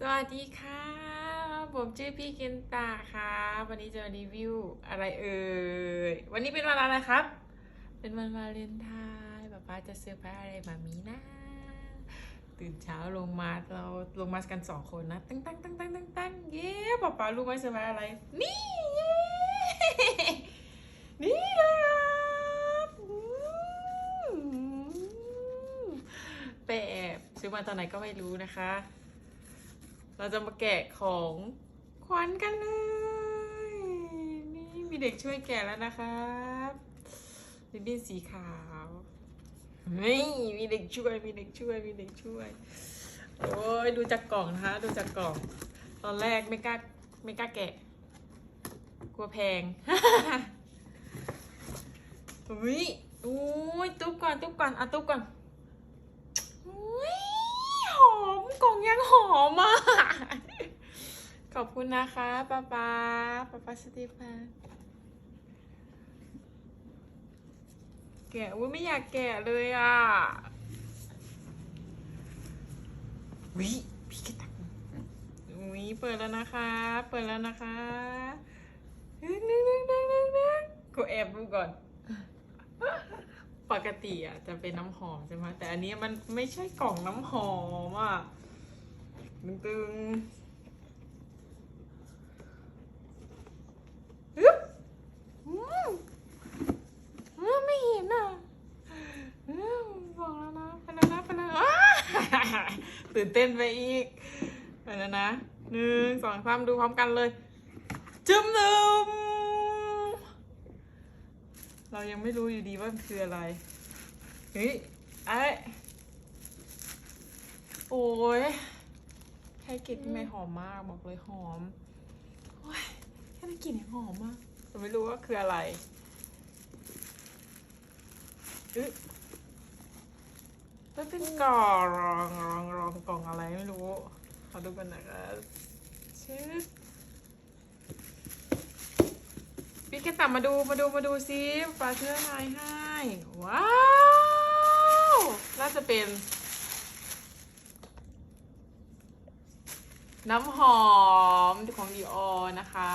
สวัสดีค่ะ ผมชื่อพี่เคนตาค่ะวันนี้จะมารีวิวอะไรเอ่ย วันนี้เป็นวันอะไรครับ เป็นวันวาเลนไทน์ป๊าป๊าจะเซอร์ไพรส์อะไรมามีนะ ตื่นเช้าลงมาเราลงมากันสองคนนะ ตั้งตั้งตั้งตั้งตั้งตั้งเย้ป๊าป๊ารู้ไหมเซอร์ไพรส์อะไร นี่เย้นี่เลยครับอืมไปแอบซื้อมาตอนไหนก็ไม่รู้นะคะ เราจะมาแกะของขวัญกันเลย นี่มีเด็กช่วยแกะแล้วนะครับริบบิ้นสีขาวนี่มีเด็กช่วย มีเด็กช่วย มีเด็กช่วย โอ้ยดูจากกล่องนะคะ ดูจากกล่อง ตอนแรกไม่กล้าไม่กล้าแกะ กลัวแพงอุ้ยอุ้ยตุ๊บก่อนตุ๊บก่อนอะตุ๊บก่อนอุ้ย กล่องยังหอมอะขอบคุณนะคะป้าป้าป้าป้าสตีฟานแกะอุ้ยไม่อยากแกะเลยอะวิพี่กตักอุ้ยเปิดแล้วนะคะ เปิดแล้วนะคะนึกนึกนึกนึกนึกนึกกูแอบดูก่อน ปกติอะจะเป็นน้ำหอมใช่ไหมแต่อันนี้มันไม่ใช่กล่องน้ำหอมอะ ตึงตึงอึ๊บอืมเอืมไม่เห็นอะอืมบอกแล้วนะไปแล้วนะไปแล้วอ้าตื่นเต้นไปอีกไปแล้วนะหนึ่งสองสามดูพร้อมกันเลยจึ้มนึมเรายังไม่รู้อยู่ดีว่ามันคืออะไร เฮ้ยไอ้โอ้ย ค่กลิ่นทำไมหอมมากบอกเลยหอมโอ้ยแค่ได้กลิ่นเนี่ยหอมมากแต่ไม่รู้ว่าคืออะไรเอ๊ะมันเป็นกล่องรองรองรองกล่องอะไรไม่รู้ขอดูกันนะครับชื่อพี่แกตับมาดูมาดูมาดูซิปลาเชื่ออะไรให้ ว้าว น่าจะเป็น น้ำหอมของดีออนะคะ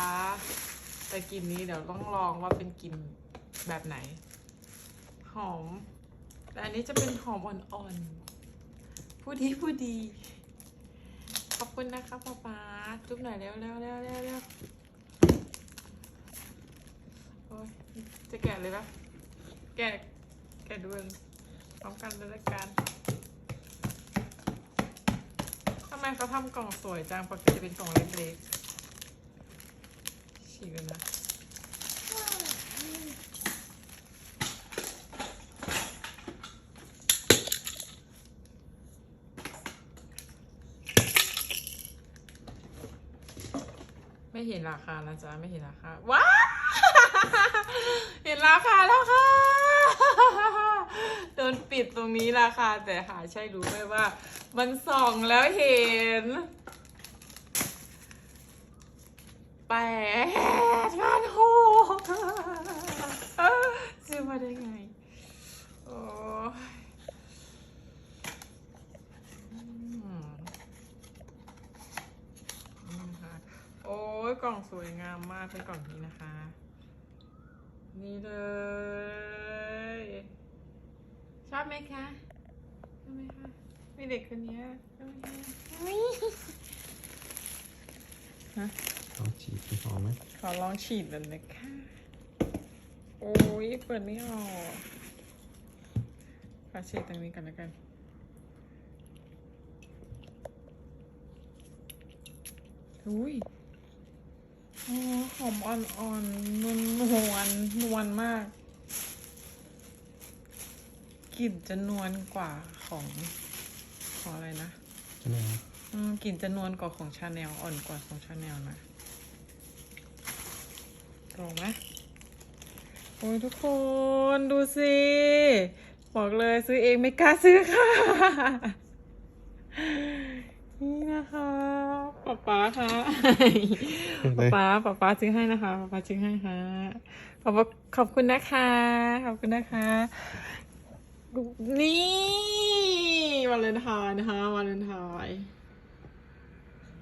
แต่กลิ่นนี้เดี๋ยวต้องลองว่าเป็นกลิ่นแบบไหน หอมแต่อันนี้จะเป็นหอมอ่อนๆผู้ดีผู้ดี ขอบคุณนะคะป๊าป๊าจุ๊บหน่อยเร็วเร็วเร็วเร็วเร็วโอ๊ยจะแกะเลยปะแกะแกะดูกันพร้อมกันเลยละกัน ไมเขาทำกล่องสวยจังปกติจะเป็นกล่องเล็กๆฉีกเลยนะไม่เห็นราคานะจ๊ะไม่เห็นราคาว้าเห็นราคาแล้วค่ะ โดนปิดตรงนี้ราคาแต่หาใช่รู้ไหมว่า มันส่องแล้วเห็นแปดพันหกซื้อมาได้ไง โอ้โอ้ยกล่องสวยงามมากเป็นกล่องนี้นะคะ นี่เลย ชอบไหมคะชอบไหมคะมีเด็กคนนี้ชอบไหมคะอุ๊ยฮะลองฉีดดูหอมไหมขอลองฉีดเลยนะคะโอ้ยเปิดไม่ออกขอฉีดตรงนี้กันแล้วกันอุ้ยอ๋อหอมอ่อนๆนวลนวลนวลมาก กลิ่นจะนวลกว่าของของอะไรนะใช่ไหมครับอืมกลิ่นจะนวลกว่าของชาแนลอ่อนกว่าของชาแนลนะลองไหมโอ้ยทุกคนดูสิ บอกเลยซื้อเองไม่กล้าซื้อค่ะ นี่นะคะป๊าป๊าค่ะป๊าป๊าป๊าป๊าซื้อให้นะคะป๊าป๊าซื้อให้ค่ะป๊าป๊าขอบคุณนะคะ ขอบคุณนะคะ นี่วันเลนไทน์นะคะวันเลนไทน์